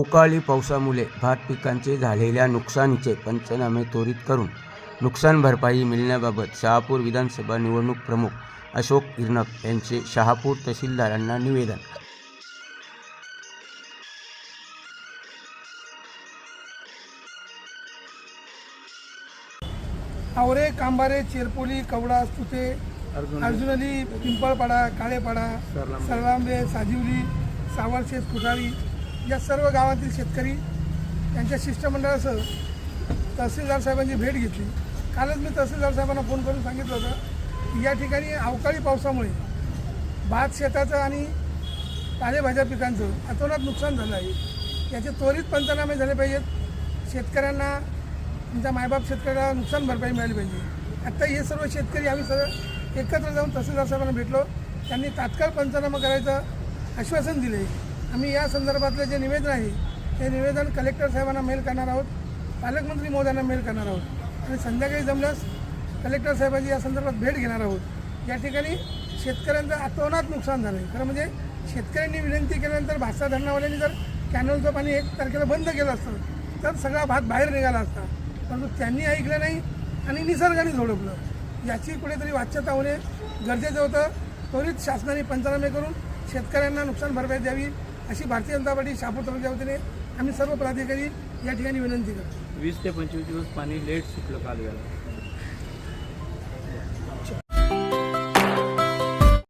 अवकाळी पावसामुळे भात पिकांचे झालेल्या नुकसानीचे पंचनामे त्वरित करून नुकसान भरपाई मिळण्याबाबत शहापूर विधानसभा निवडणूक प्रमुख अशोक इर्नक यांचे शहापूर तहसीलदारांना निवेदन. आवरे कांबारे चेरपोली कवडा सुते अर्जुनली पिंपळपाडा काळेपाडा सरलांबे. साजिवली सावरशेत कुटाळी या सर्व गावातील शेतकरी त्यांच्या शिष्टमंडळासह तहसीलदार साहेबांची भेट घेतली. कालच मी तहसीलदार साहेबांना फोन करून सांगितलं होतं की या ठिकाणी अवकाळी पावसामुळे भात शेताचं आणि पालेभाज्या पिकांचं अतोनात नुकसान झालं आहे. याचे त्वरित पंचनामे झाले पाहिजेत. शेतकऱ्यांना तुमच्या मायबाप शेतकऱ्याला नुकसान भरपाई मिळाली पाहिजे. आत्ता हे सर्व शेतकरी आम्ही सर्व एकत्र जाऊन तहसीलदार साहेबांना भेटलो. त्यांनी तात्काळ पंचनामा करायचं आश्वासन दिले. आम्ही या संदर्भातलं जे निवेदन आहे ते निवेदन कलेक्टर साहेबांना मेल करणार आहोत पालकमंत्री महोदयांना मेल करणार आहोत. आणि संध्याकाळी जमल्यास कलेक्टर साहेबांची या संदर्भात भेट घेणार आहोत. या ठिकाणी शेतकऱ्यांचं आतोनात नुकसान झालं आहे खरं म्हणजे शेतकऱ्यांनी विनंती केल्यानंतर भातसा धरणावाल्यांनी जर कॅनलचं पाणी एक तारखेला बंद केलं असतं तर सगळा भात बाहेर निघाला असता. परंतु त्यांनी ऐकलं नाही आणि निसर्गाने झोडपलं. याची कुठेतरी वाच्यता होणे गरजेचं होतं. त्वरित शासनाने पंचनामे करून शेतकऱ्यांना नुकसान भरपाई द्यावी. अशी भारतीय जनता पार्टी शहापूर तालुक्याच्या वतीने आम्ही सर्व पदाधिकारी या ठिकाणी विनंती करतो. वीस ते पंचवीस दिवस पाणी लेट सुटलं कालव्याला